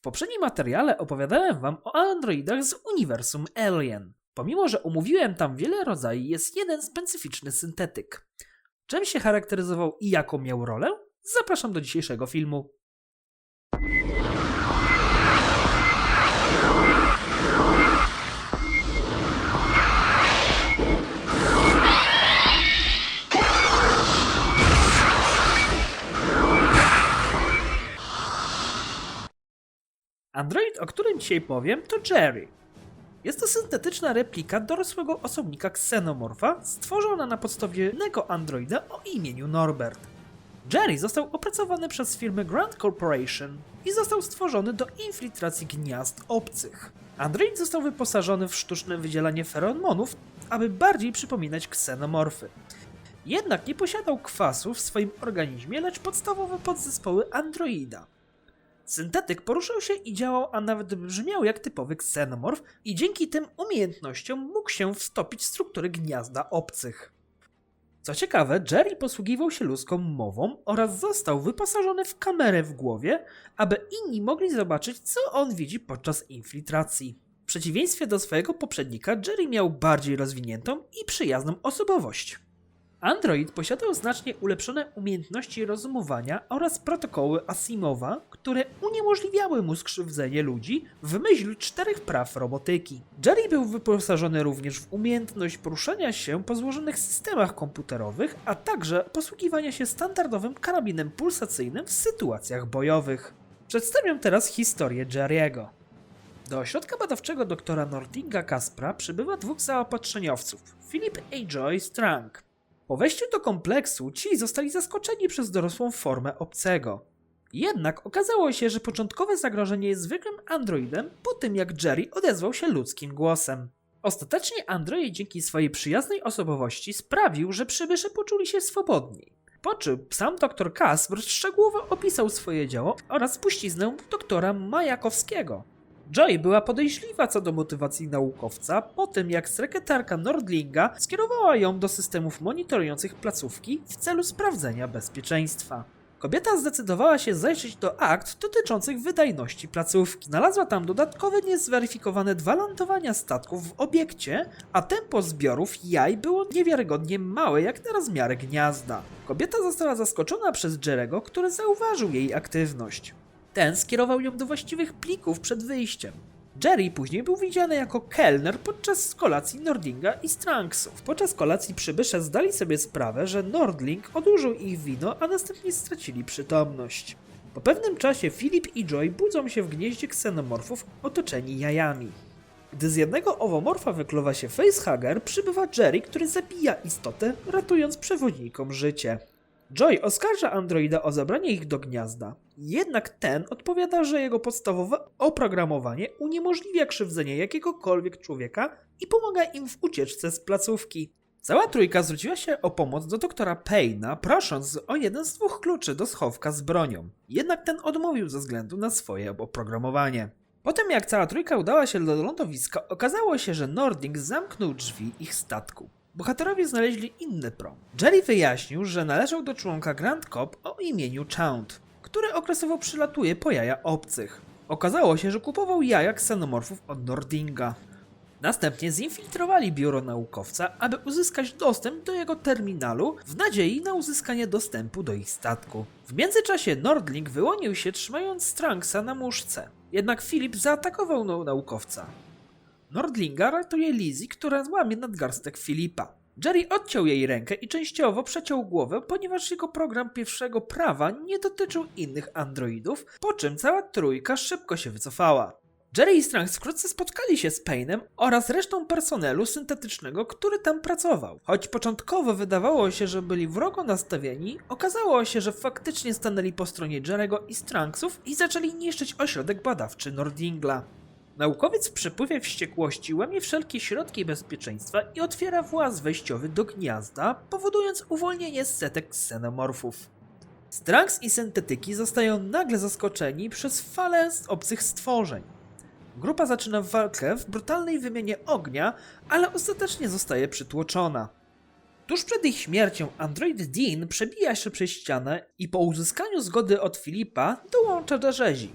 W poprzednim materiale opowiadałem wam o androidach z uniwersum Alien. Pomimo, że omówiłem tam wiele rodzajów, jest jeden specyficzny syntetyk. Czym się charakteryzował i jaką miał rolę? Zapraszam do dzisiejszego filmu. Android, o którym dzisiaj powiem, to Jerry. Jest to syntetyczna replika dorosłego osobnika ksenomorfa, stworzona na podstawie innego androida o imieniu Norbert. Jerry został opracowany przez firmę Grand Corporation i został stworzony do infiltracji gniazd obcych. Android został wyposażony w sztuczne wydzielanie feromonów, aby bardziej przypominać ksenomorfy. Jednak nie posiadał kwasu w swoim organizmie, lecz podstawowe podzespoły androida. Syntetyk poruszał się i działał, a nawet brzmiał jak typowy ksenomorf i dzięki tym umiejętnościom mógł się wstopić w struktury gniazda obcych. Co ciekawe, Jerry posługiwał się ludzką mową oraz został wyposażony w kamerę w głowie, aby inni mogli zobaczyć, co on widzi podczas infiltracji. W przeciwieństwie do swojego poprzednika, Jerry miał bardziej rozwiniętą i przyjazną osobowość. Android posiadał znacznie ulepszone umiejętności rozumowania oraz protokoły Asimowa, które uniemożliwiały mu skrzywdzenie ludzi w myśl czterech praw robotyki. Jerry był wyposażony również w umiejętność poruszania się po złożonych systemach komputerowych, a także posługiwania się standardowym karabinem pulsacyjnym w sytuacjach bojowych. Przedstawiam teraz historię Jerry'ego. Do ośrodka badawczego doktora Nordinga Kaspra przybywa dwóch zaopatrzeniowców, Philip A. Joy Strang. Po wejściu do kompleksu ci zostali zaskoczeni przez dorosłą formę obcego. Jednak okazało się, że początkowe zagrożenie jest zwykłym androidem po tym jak Jerry odezwał się ludzkim głosem. Ostatecznie android dzięki swojej przyjaznej osobowości sprawił, że przybysze poczuli się swobodniej. Po czym sam dr Kasper szczegółowo opisał swoje dzieło oraz spuściznę doktora Majakowskiego. Joy była podejrzliwa co do motywacji naukowca po tym, jak sekretarka Nordlinga skierowała ją do systemów monitorujących placówki w celu sprawdzenia bezpieczeństwa. Kobieta zdecydowała się zajrzeć do akt dotyczących wydajności placówki. Znalazła tam dodatkowe niezweryfikowane dwa lądowania statków w obiekcie, a tempo zbiorów jaj było niewiarygodnie małe jak na rozmiary gniazda. Kobieta została zaskoczona przez Jerego, który zauważył jej aktywność. Ten skierował ją do właściwych plików przed wyjściem. Jerry później był widziany jako kelner podczas kolacji Nordlinga i Stranksów. Podczas kolacji przybysze zdali sobie sprawę, że Nordling odłożył ich wino, a następnie stracili przytomność. Po pewnym czasie Filip i Joy budzą się w gnieździe ksenomorfów otoczeni jajami. Gdy z jednego owomorfa wykluwa się facehugger, przybywa Jerry, który zabija istotę, ratując przewodnikom życie. Joy oskarża androida o zabranie ich do gniazda. Jednak ten odpowiada, że jego podstawowe oprogramowanie uniemożliwia krzywdzenie jakiegokolwiek człowieka i pomaga im w ucieczce z placówki. Cała trójka zwróciła się o pomoc do doktora Payna, prosząc o jeden z dwóch kluczy do schowka z bronią. Jednak ten odmówił ze względu na swoje oprogramowanie. Po tym jak cała trójka udała się do lądowiska, okazało się, że Nording zamknął drzwi ich statku. Bohaterowie znaleźli inny prom. Jerry wyjaśnił, że należał do członka Grand Cop o imieniu Chaunt, który okresowo przylatuje po jaja obcych. Okazało się, że kupował jaja ksenomorfów od Nordinga. Następnie zinfiltrowali biuro naukowca, aby uzyskać dostęp do jego terminalu w nadziei na uzyskanie dostępu do ich statku. W międzyczasie Nordling wyłonił się trzymając Stranksa na muszce. Jednak Filip zaatakował nau- naukowca. Nordlinga ratuje Lizzie, która złamie nadgarstek Filipa. Jerry odciął jej rękę i częściowo przeciął głowę, ponieważ jego program pierwszego prawa nie dotyczył innych androidów, po czym cała trójka szybko się wycofała. Jerry i Stranks wkrótce spotkali się z Paynem oraz resztą personelu syntetycznego, który tam pracował. Choć początkowo wydawało się, że byli wrogo nastawieni, okazało się, że faktycznie stanęli po stronie Jerego i Stranksów i zaczęli niszczyć ośrodek badawczy Nordingla. Naukowiec w przepływie wściekłości łamie wszelkie środki bezpieczeństwa i otwiera właz wejściowy do gniazda, powodując uwolnienie setek ksenomorfów. Stranks i syntetyki zostają nagle zaskoczeni przez falę z obcych stworzeń. Grupa zaczyna walkę w brutalnej wymianie ognia, ale ostatecznie zostaje przytłoczona. Tuż przed ich śmiercią android Dean przebija się przez ścianę i po uzyskaniu zgody od Filipa dołącza do rzezi.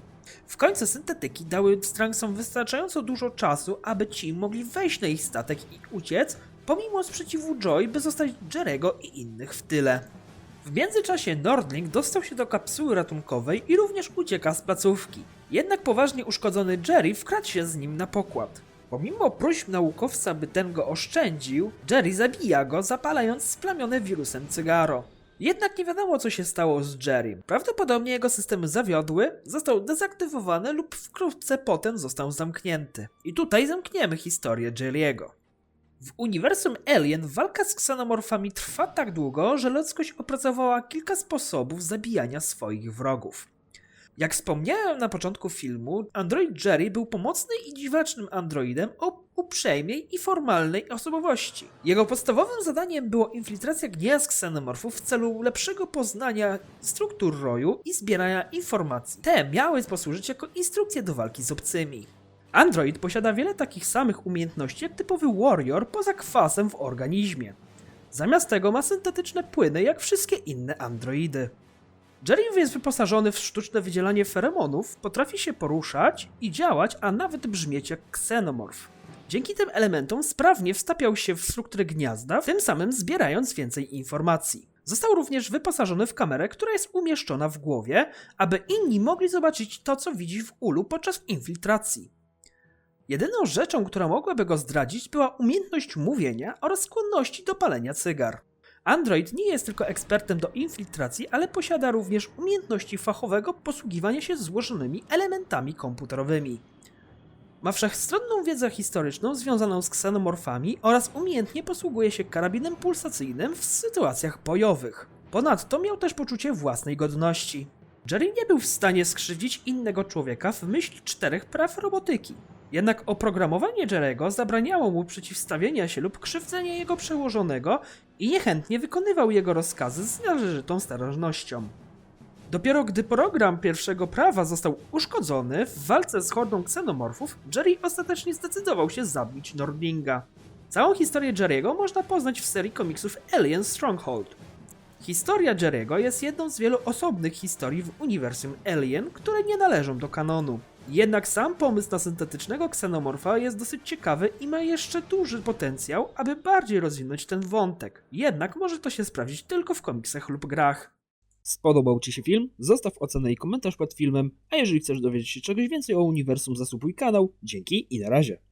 W końcu syntetyki dały Strangsom wystarczająco dużo czasu, aby ci mogli wejść na ich statek i uciec, pomimo sprzeciwu Joy, by zostać Jerego i innych w tyle. W międzyczasie Nordling dostał się do kapsuły ratunkowej i również ucieka z placówki. Jednak poważnie uszkodzony Jerry wkradł się z nim na pokład. Pomimo próśb naukowca, by ten go oszczędził, Jerry zabija go, zapalając splamione wirusem cygaro. Jednak nie wiadomo, co się stało z Jerrym. Prawdopodobnie jego systemy zawiodły, został dezaktywowany lub wkrótce potem został zamknięty. I tutaj zamkniemy historię Jerry'ego. W uniwersum Alien walka z ksenomorfami trwa tak długo, że ludzkość opracowała kilka sposobów zabijania swoich wrogów. Jak wspomniałem na początku filmu, android Jerry był pomocnym i dziwacznym androidem o uprzejmej i formalnej osobowości. Jego podstawowym zadaniem było infiltracja gniazd ksenomorfów w celu lepszego poznania struktur roju i zbierania informacji. Te miały posłużyć jako instrukcje do walki z obcymi. Android posiada wiele takich samych umiejętności jak typowy warrior poza kwasem w organizmie. Zamiast tego ma syntetyczne płyny jak wszystkie inne androidy. Jerry jest wyposażony w sztuczne wydzielanie feromonów, potrafi się poruszać i działać, a nawet brzmieć jak ksenomorf. Dzięki tym elementom sprawnie wstapiał się w strukturę gniazda, tym samym zbierając więcej informacji. Został również wyposażony w kamerę, która jest umieszczona w głowie, aby inni mogli zobaczyć to, co widzi w ulu podczas infiltracji. Jedyną rzeczą, która mogłaby go zdradzić, była umiejętność mówienia oraz skłonności do palenia cygar. Android nie jest tylko ekspertem do infiltracji, ale posiada również umiejętności fachowego posługiwania się złożonymi elementami komputerowymi. Ma wszechstronną wiedzę historyczną związaną z ksenomorfami oraz umiejętnie posługuje się karabinem pulsacyjnym w sytuacjach bojowych. Ponadto miał też poczucie własnej godności. Jerry nie był w stanie skrzywdzić innego człowieka w myśl czterech praw robotyki. Jednak oprogramowanie Jerego zabraniało mu przeciwstawienia się lub krzywdzenia jego przełożonego i niechętnie wykonywał jego rozkazy z należytą starannością. Dopiero gdy program pierwszego prawa został uszkodzony w walce z hordą ksenomorfów, Jerry ostatecznie zdecydował się zabić Nordlinga. Całą historię Jerry'ego można poznać w serii komiksów Alien Stronghold. Historia Jerry'ego jest jedną z wielu osobnych historii w uniwersum Alien, które nie należą do kanonu. Jednak sam pomysł na syntetycznego ksenomorfa jest dosyć ciekawy i ma jeszcze duży potencjał, aby bardziej rozwinąć ten wątek. Jednak może to się sprawdzić tylko w komiksach lub grach. Spodobał Ci się film? Zostaw ocenę i komentarz pod filmem, a jeżeli chcesz dowiedzieć się czegoś więcej o uniwersum, zasubuj kanał. Dzięki i na razie.